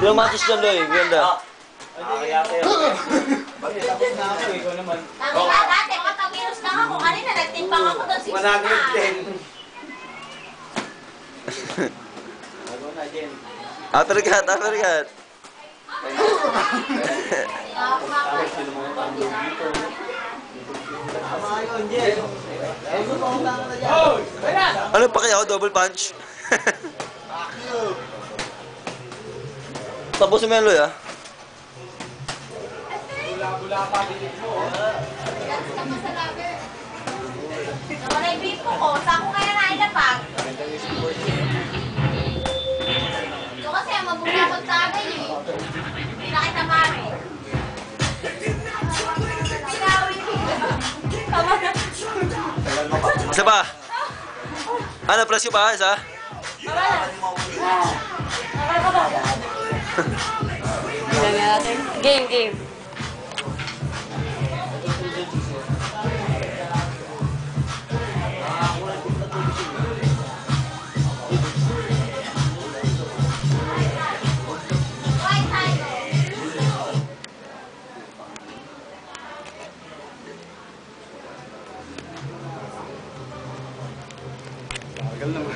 Yung matos dyan, Loy. Ganda. Kaya kayo. Tapos na ako, ikaw naman. Nakita dati, patagilos lang ako. Kanina, nagtimpang ako doon. 110. Bago na, Jen. After cut, after cut. Tama yun, Jen. Ano pa kaya ako? Double punch? Tapusin mo yan, Loy, ah. Nawala yung bipo ko. Saan ko kaya Ano, press yung pa, isa? Game, game. 跟了吗